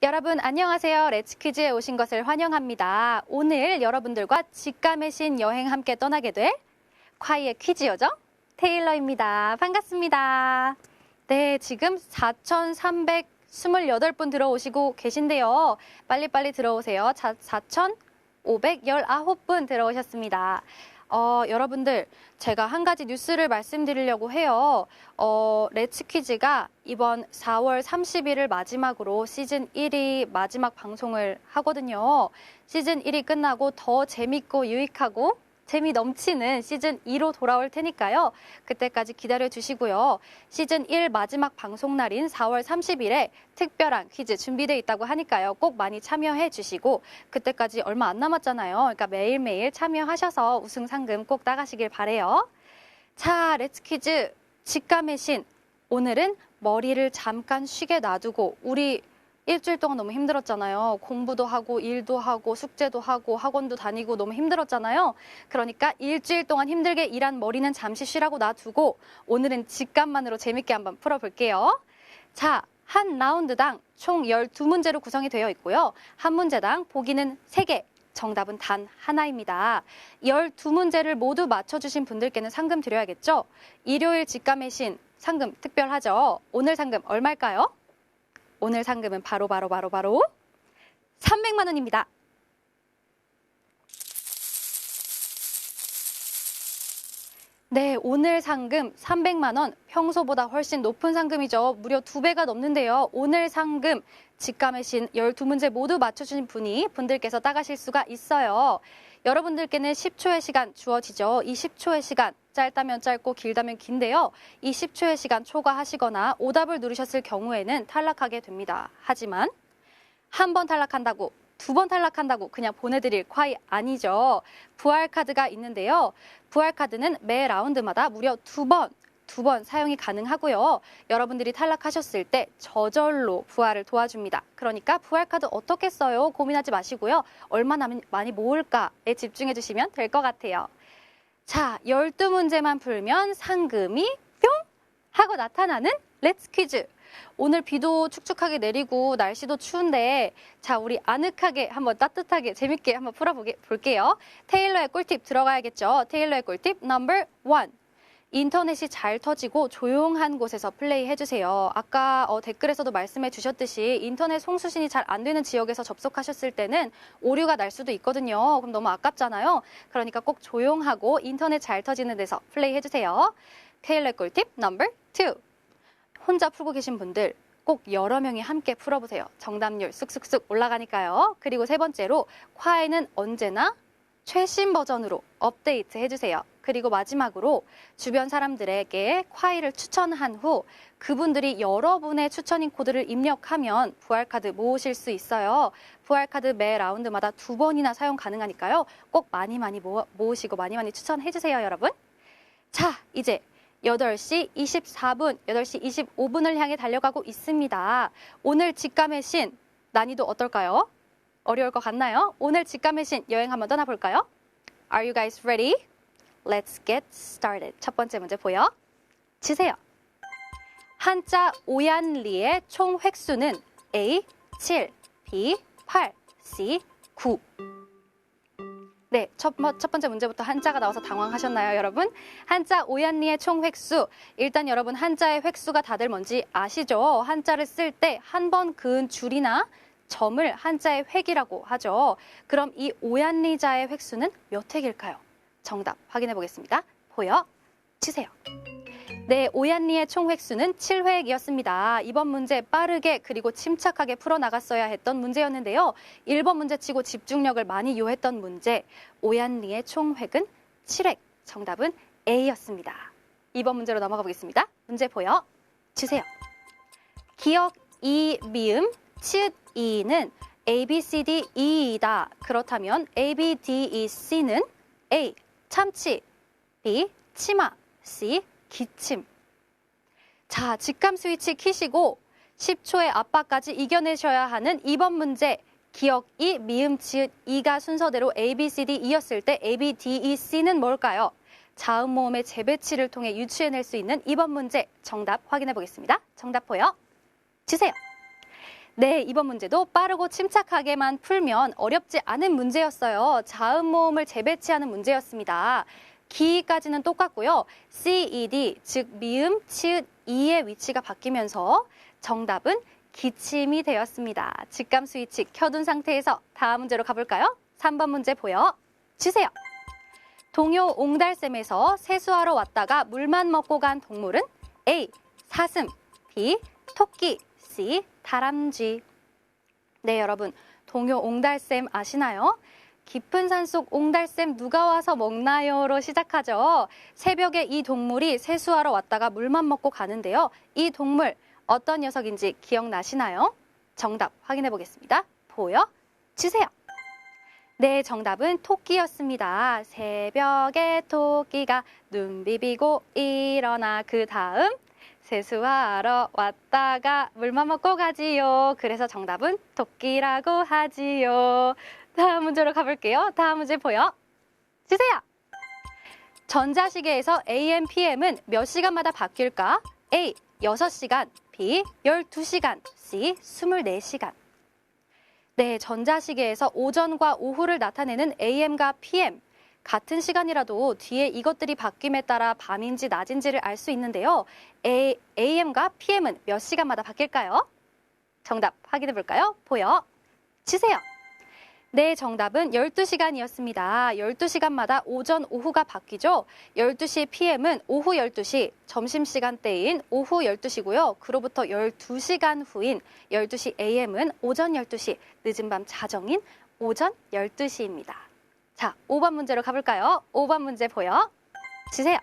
여러분 안녕하세요. 레츠퀴즈에 오신 것을 환영합니다. 오늘 여러분들과 직감의 신 여행 함께 떠나게 될 콰이의 퀴즈 요정 테일러입니다. 반갑습니다. 네, 지금 4,328분 들어오시고 계신데요. 빨리빨리 들어오세요. 4,519분 들어오셨습니다. 어, 여러분들, 제가 한 가지 뉴스를 말씀드리려고 해요. 어, 레츠 퀴즈가 이번 4월 30일을 마지막으로 시즌 1위 마지막 방송을 하거든요. 시즌 1이 끝나고 더 재밌고 유익하고 재미 넘치는 시즌 2로 돌아올 테니까요. 그때까지 기다려 주시고요. 시즌 1 마지막 방송 날인 4월 30일에 특별한 퀴즈 준비되어 있다고 하니까요. 꼭 많이 참여해 주시고 그때까지 얼마 안 남았잖아요. 그러니까 매일매일 참여하셔서 우승 상금 꼭 따가시길 바래요. 자, 렛츠 퀴즈 직감의 신. 오늘은 머리를 잠깐 쉬게 놔두고 우리 일주일 동안 너무 힘들었잖아요. 공부도 하고 일도 하고 숙제도 하고 학원도 다니고 너무 힘들었잖아요. 그러니까 일주일 동안 힘들게 일한 머리는 잠시 쉬라고 놔두고 오늘은 직감만으로 재밌게 한번 풀어볼게요. 자, 한 라운드당 총 12문제로 구성이 되어 있고요. 한 문제당 보기는 3개, 정답은 단 하나입니다. 12문제를 모두 맞춰주신 분들께는 상금 드려야겠죠? 일요일 직감의 신 상금 특별하죠? 오늘 상금 얼마일까요? 오늘 상금은 바로 바로 바로 바로 300만 원입니다. 네, 오늘 상금 300만 원, 평소보다 훨씬 높은 상금이죠. 무려 두 배가 넘는데요. 오늘 상금 직감의 신 12문제 모두 맞춰주신 분이 분들께서 따가실 수가 있어요. 여러분들께는 10초의 시간 주어지죠. 이 10초의 시간 짧다면 짧고 길다면 긴데요. 이 10초의 시간 초과하시거나 오답을 누르셨을 경우에는 탈락하게 됩니다. 하지만 한 번 탈락한다고 두 번 탈락한다고 그냥 보내드릴 콰이 아니죠. 부활 카드가 있는데요. 부활 카드는 매 라운드마다 무려 두 번, 두번 사용이 가능하고요. 여러분들이 탈락하셨을 때 저절로 부활을 도와줍니다. 그러니까 부활 카드 어떻게 써요? 고민하지 마시고요. 얼마나 많이 모을까에 집중해 주시면 될 것 같아요. 자, 12문제만 풀면 상금이 뿅! 하고 나타나는 렛츠 퀴즈. 오늘 비도 축축하게 내리고 날씨도 추운데 자 우리 아늑하게 한번 따뜻하게 재밌게 한번 풀어볼게요. 테일러의 꿀팁 들어가야겠죠. 테일러의 꿀팁 넘버 원. 인터넷이 잘 터지고 조용한 곳에서 플레이 해 주세요. 아까 어, 댓글에서도 말씀해 주셨듯이 인터넷 송수신이 잘 안 되는 지역에서 접속하셨을 때는 오류가 날 수도 있거든요. 그럼 너무 아깝잖아요. 그러니까 꼭 조용하고 인터넷 잘 터지는 데서 플레이 해 주세요. 테일러 꿀팁 넘버 투. 혼자 풀고 계신 분들 꼭 여러 명이 함께 풀어보세요. 정답률 쑥쑥쑥 올라가니까요. 그리고 세 번째로 콰에는 언제나 최신 버전으로 업데이트 해주세요. 그리고 마지막으로 주변 사람들에게 콰이를 추천한 후 그분들이 여러분의 추천인 코드를 입력하면 부활카드 모으실 수 있어요. 부활카드 매 라운드마다 두 번이나 사용 가능하니까요. 꼭 많이 많이 모으시고 많이 많이 추천해주세요, 여러분. 자, 이제 8시 24분, 8시 25분을 향해 달려가고 있습니다. 오늘 직감의 신, 난이도 어떨까요? 어려울 것 같나요? 오늘 직감의 신 여행 한번 떠나볼까요? Are you guys ready? Let's get started. 첫 번째 문제 보여 주세요. 한자 오얀리의 총 획수는 A 7, B 8, C 9. 네, 첫, 첫 번째 문제부터 한자가 나와서 당황하셨나요, 여러분? 한자 오얀리의 총 획수. 일단 여러분 한자의 획수가 다들 뭔지 아시죠? 한자를 쓸 때 한 번 그은 줄이나 점을 한자의 획이라고 하죠. 그럼 이 오얀리자의 획수는 몇 획일까요? 정답 확인해 보겠습니다. 보여 주세요. 네, 오얀리의 총 획수는 7획이었습니다. 이번 문제 빠르게 그리고 침착하게 풀어나갔어야 했던 문제였는데요. 1번 문제치고 집중력을 많이 요했던 문제, 오얀리의 총 획은 7획. 정답은 A였습니다. 2번 문제로 넘어가 보겠습니다. 문제 보여 주세요. 기억 이 미음 치읓 이는 A, B, C, D, E이다. 그렇다면 A, B, D, E, C는 A. 참치 B. 치마 C. 기침 자, 직감 스위치 키시고 10초의 압박까지 이겨내셔야 하는 2번 문제 기억 이 미음, 지읒, 이가 순서대로 A, B, C, D, E였을 때 A, B, D, E, C는 뭘까요? 자음 모음의 재배치를 통해 유추해낼 수 있는 2번 문제 정답 확인해 보겠습니다. 정답 보여 주세요. 네, 이번 문제도 빠르고 침착하게만 풀면 어렵지 않은 문제였어요. 자음 모음을 재배치하는 문제였습니다. 기까지는 똑같고요. C, E, D, 즉 미음, 치읓, 이의 위치가 바뀌면서 정답은 기침이 되었습니다. 직감 스위치 켜둔 상태에서 다음 문제로 가볼까요? 3번 문제 보여 주세요. 동요 옹달샘에서 세수하러 왔다가 물만 먹고 간 동물은 A. 사슴 B. 토끼 C. 다람쥐 네 여러분 동요 옹달샘 아시나요? 깊은 산속 옹달샘 누가 와서 먹나요?로 시작하죠. 새벽에 이 동물이 세수하러 왔다가 물만 먹고 가는데요. 이 동물 어떤 녀석인지 기억나시나요? 정답 확인해 보겠습니다. 보여 주세요. 네, 정답은 토끼였습니다. 새벽에 토끼가 눈 비비고 일어나 그 다음 세수하러 왔다가 물만 먹고 가지요. 그래서 정답은 토끼라고 하지요. 다음 문제로 가볼게요. 다음 문제 보여 주세요. 전자시계에서 AM, PM은 몇 시간마다 바뀔까? A. 6시간, B. 12시간, C. 24시간. 네, 전자시계에서 오전과 오후를 나타내는 AM과 PM. 같은 시간이라도 뒤에 이것들이 바뀜에 따라 밤인지 낮인지를 알 수 있는데요. A, AM과 PM은 몇 시간마다 바뀔까요? 정답 확인해 볼까요? 보여 주세요. 네, 정답은 12시간이었습니다. 12시간마다 오전, 오후가 바뀌죠. 12시 PM은 오후 12시, 점심시간대인 오후 12시고요. 그로부터 12시간 후인 12시 AM은 오전 12시, 늦은 밤 자정인 오전 12시입니다. 자, 5번 문제로 가볼까요? 5번 문제 보여 주세요.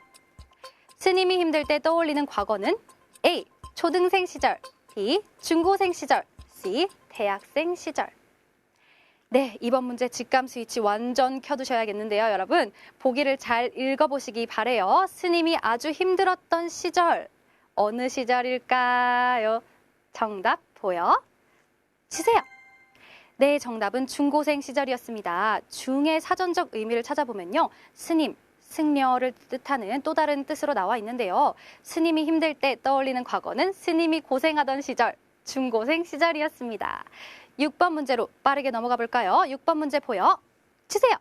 스님이 힘들 때 떠올리는 과거는 A. 초등생 시절, B. 중고생 시절, C. 대학생 시절. 네, 이번 문제 직감 스위치 완전 켜두셔야겠는데요, 여러분. 보기를 잘 읽어보시기 바래요. 스님이 아주 힘들었던 시절, 어느 시절일까요? 정답 보여 주세요. 네, 정답은 중고생 시절이었습니다. 중의 사전적 의미를 찾아보면요. 스님, 승려를 뜻하는 또 다른 뜻으로 나와 있는데요. 스님이 힘들 때 떠올리는 과거는 스님이 고생하던 시절, 중고생 시절이었습니다. 6번 문제로 빠르게 넘어가 볼까요? 6번 문제 보여 주세요.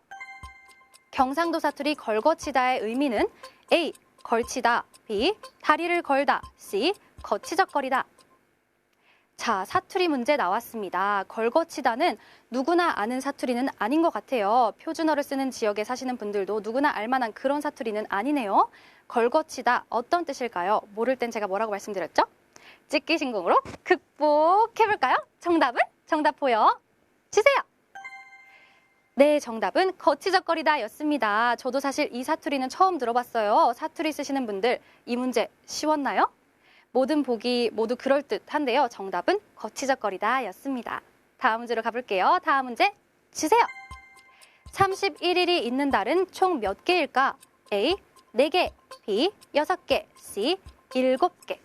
경상도 사투리 걸거치다의 의미는 A. 걸치다 B. 다리를 걸다 C. 거치적거리다 자, 사투리 문제 나왔습니다. 걸거치다는 누구나 아는 사투리는 아닌 것 같아요. 표준어를 쓰는 지역에 사시는 분들도 누구나 알만한 그런 사투리는 아니네요. 걸거치다 어떤 뜻일까요? 모를 땐 제가 뭐라고 말씀드렸죠? 찍기 신공으로 극복해볼까요? 정답은? 정답 보여 주세요. 네, 정답은 거치적거리다 였습니다. 저도 사실 이 사투리는 처음 들어봤어요. 사투리 쓰시는 분들 이 문제 쉬웠나요? 모든 보기 모두 그럴듯한데요. 정답은 거치적거리다 였습니다. 다음 문제로 가볼게요. 다음 문제 주세요. 31일이 있는 달은 총 몇 개일까? A. 4개, B. 6개, C. 7개.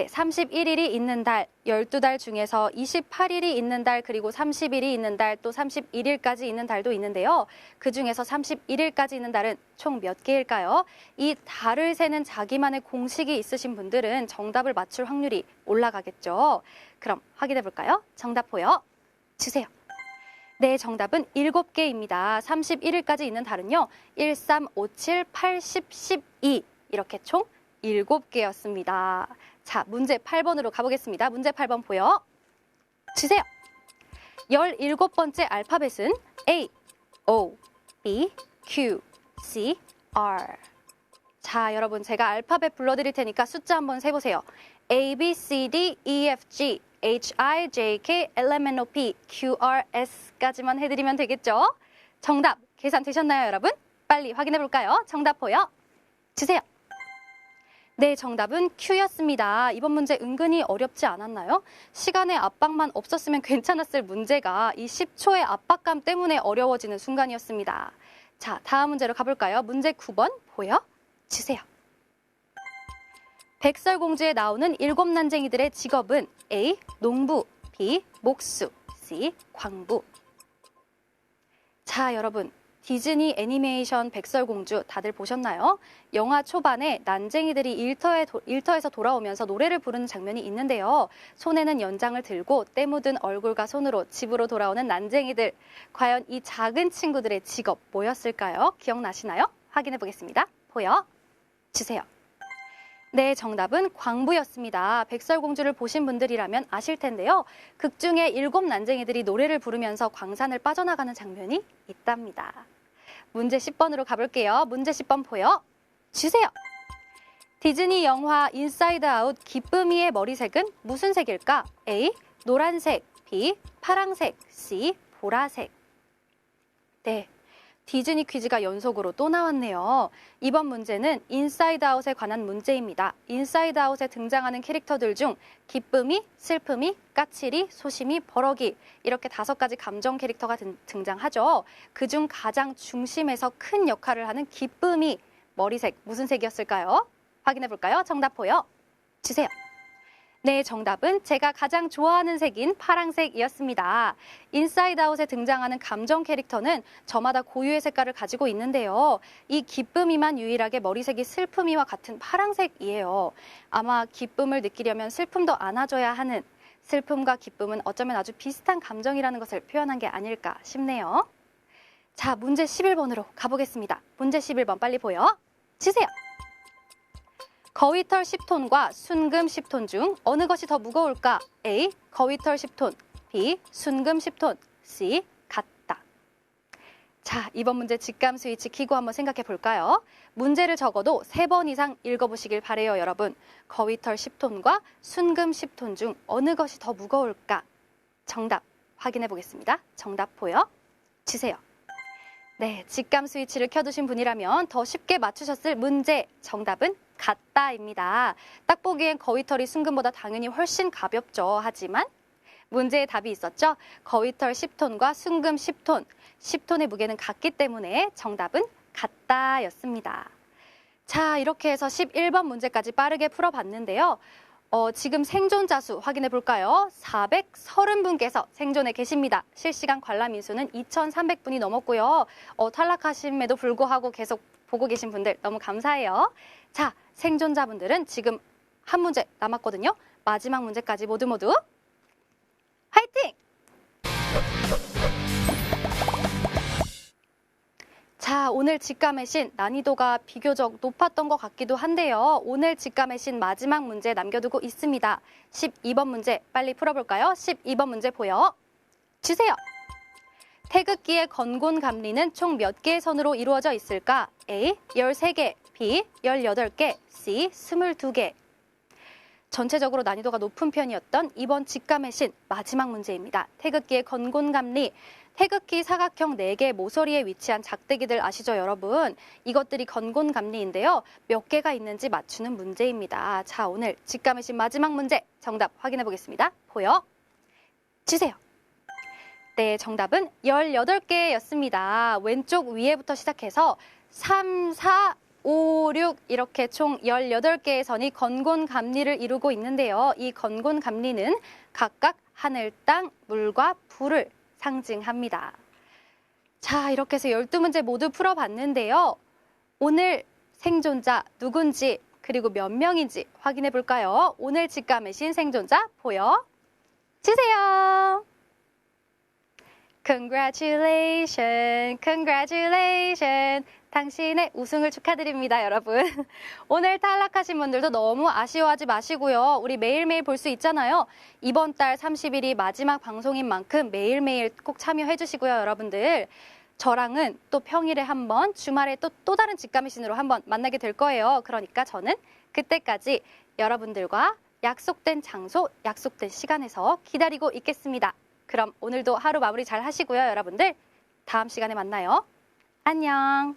네, 31일이 있는 달, 12달 중에서 28일이 있는 달, 그리고 30일이 있는 달, 또 31일까지 있는 달도 있는데요. 그 중에서 31일까지 있는 달은 총 몇 개일까요? 이 달을 세는 자기만의 공식이 있으신 분들은 정답을 맞출 확률이 올라가겠죠. 그럼 확인해 볼까요? 정답 보여 주세요. 네, 정답은 7개입니다. 31일까지 있는 달은요. 1, 3, 5, 7, 8, 10, 12 이렇게 총 7개였습니다. 자, 문제 8번으로 가보겠습니다. 문제 8번 보여 주세요. 17번째 알파벳은 A, O, B, Q, C, R. 자, 여러분 제가 알파벳 불러드릴 테니까 숫자 한번 세보세요. A, B, C, D, E, F, G, H, I, J, K, L, M, N, O, P, Q, R, S까지만 해드리면 되겠죠? 정답 계산되셨나요, 여러분? 빨리 확인해 볼까요? 정답 보여 주세요. 네, 정답은 Q였습니다. 이번 문제 은근히 어렵지 않았나요? 시간의 압박만 없었으면 괜찮았을 문제가 이 10초의 압박감 때문에 어려워지는 순간이었습니다. 자, 다음 문제로 가볼까요? 문제 9번 보여 주세요. 백설공주에 나오는 일곱 난쟁이들의 직업은 A. 농부, B. 목수, C. 광부. 자, 여러분. 디즈니 애니메이션 백설공주 다들 보셨나요? 영화 초반에 난쟁이들이 일터에 도- 일터에서 돌아오면서 노래를 부르는 장면이 있는데요. 손에는 연장을 들고 때 묻은 얼굴과 손으로 집으로 돌아오는 난쟁이들. 과연 이 작은 친구들의 직업 뭐였을까요? 기억나시나요? 확인해 보겠습니다. 보여 주세요. 네, 정답은 광부였습니다. 백설공주를 보신 분들이라면 아실 텐데요. 극 중에 일곱 난쟁이들이 노래를 부르면서 광산을 빠져나가는 장면이 있답니다. 문제 10번으로 가볼게요. 문제 10번 보여 주세요. 디즈니 영화 인사이드 아웃 기쁨이의 머리색은 무슨 색일까? A. 노란색, B. 파랑색, C. 보라색. 네. 디즈니 퀴즈가 연속으로 또 나왔네요. 이번 문제는 인사이드 아웃에 관한 문제입니다. 인사이드 아웃에 등장하는 캐릭터들 중 기쁨이, 슬픔이, 까칠이, 소심이, 버럭이 이렇게 다섯 가지 감정 캐릭터가 등- 등장하죠. 그중 가장 중심에서 큰 역할을 하는 기쁨이 머리색 무슨 색이었을까요? 확인해 볼까요? 정답 보여 주세요. 네, 정답은 제가 가장 좋아하는 색인 파랑색이었습니다. 인사이드 아웃에 등장하는 감정 캐릭터는 저마다 고유의 색깔을 가지고 있는데요. 이 기쁨이만 유일하게 머리색이 슬픔이와 같은 파랑색이에요. 아마 기쁨을 느끼려면 슬픔도 안아줘야 하는 슬픔과 기쁨은 어쩌면 아주 비슷한 감정이라는 것을 표현한 게 아닐까 싶네요. 자, 문제 11번으로 가보겠습니다. 문제 11번 빨리 보여 주세요. 거위털 10톤과 순금 10톤 중 어느 것이 더 무거울까? A. 거위털 10톤 B. 순금 10톤 C. 같다. 자, 이번 문제 직감 스위치 키고 한번 생각해 볼까요? 문제를 적어도 세 번 이상 읽어보시길 바래요, 여러분. 거위털 10톤과 순금 10톤 중 어느 것이 더 무거울까? 정답 확인해 보겠습니다. 정답 보여 주세요. 네, 직감 스위치를 켜두신 분이라면 더 쉽게 맞추셨을 문제 정답은 같다입니다. 딱 보기엔 거위털이 순금보다 당연히 훨씬 가볍죠. 하지만 문제의 답이 있었죠. 거위털 10톤과 순금 10톤, 10톤의 무게는 같기 때문에 정답은 같다였습니다. 자, 이렇게 해서 11번 문제까지 빠르게 풀어봤는데요. 어, 지금 생존자 수 확인해 볼까요? 430분께서 생존해 계십니다. 실시간 관람 인수는 2,300분이 넘었고요. 어, 탈락하심에도 불구하고 계속 보고 계신 분들 너무 감사해요. 자, 생존자분들은 지금 한 문제 남았거든요. 마지막 문제까지 모두 모두 화이팅! 자, 오늘 직감의 신 난이도가 비교적 높았던 것 같기도 한데요. 오늘 직감의 신 마지막 문제 남겨두고 있습니다. 12번 문제 빨리 풀어볼까요? 12번 문제 보여 주세요. 태극기의 건곤 감리는 총 몇 개의 선으로 이루어져 있을까? A. 13개, B. 18개, C. 22개. 전체적으로 난이도가 높은 편이었던 이번 직감의 신 마지막 문제입니다. 태극기의 건곤 감리. 태극기 사각형 4개 모서리에 위치한 작대기들 아시죠, 여러분? 이것들이 건곤 감리인데요. 몇 개가 있는지 맞추는 문제입니다. 자, 오늘 직감의 신 마지막 문제 정답 확인해 보겠습니다. 보여 주세요. 네, 정답은 18개였습니다. 왼쪽 위에부터 시작해서 3, 4, 5, 6 이렇게 총 18개의 선이 건곤 감리를 이루고 있는데요. 이 건곤 감리는 각각 하늘, 땅, 물과 불을 상징합니다. 자, 이렇게 해서 12문제 모두 풀어봤는데요. 오늘 생존자 누군지 그리고 몇 명인지 확인해 볼까요? 오늘 직감의 신 생존자 보여 주세요. Congratulations, congratulations. 당신의 우승을 축하드립니다, 여러분. 오늘 탈락하신 분들도 너무 아쉬워하지 마시고요. 우리 매일매일 볼 수 있잖아요. 이번 달 30일이 마지막 방송인 만큼 매일매일 꼭 참여해 주시고요, 여러분들. 저랑은 또 평일에 한 번, 주말에 또, 또 다른 직감의 신으로 한 번 만나게 될 거예요. 그러니까 저는 그때까지 여러분들과 약속된 장소, 약속된 시간에서 기다리고 있겠습니다. 그럼 오늘도 하루 마무리 잘 하시고요, 여러분들. 다음 시간에 만나요. 안녕.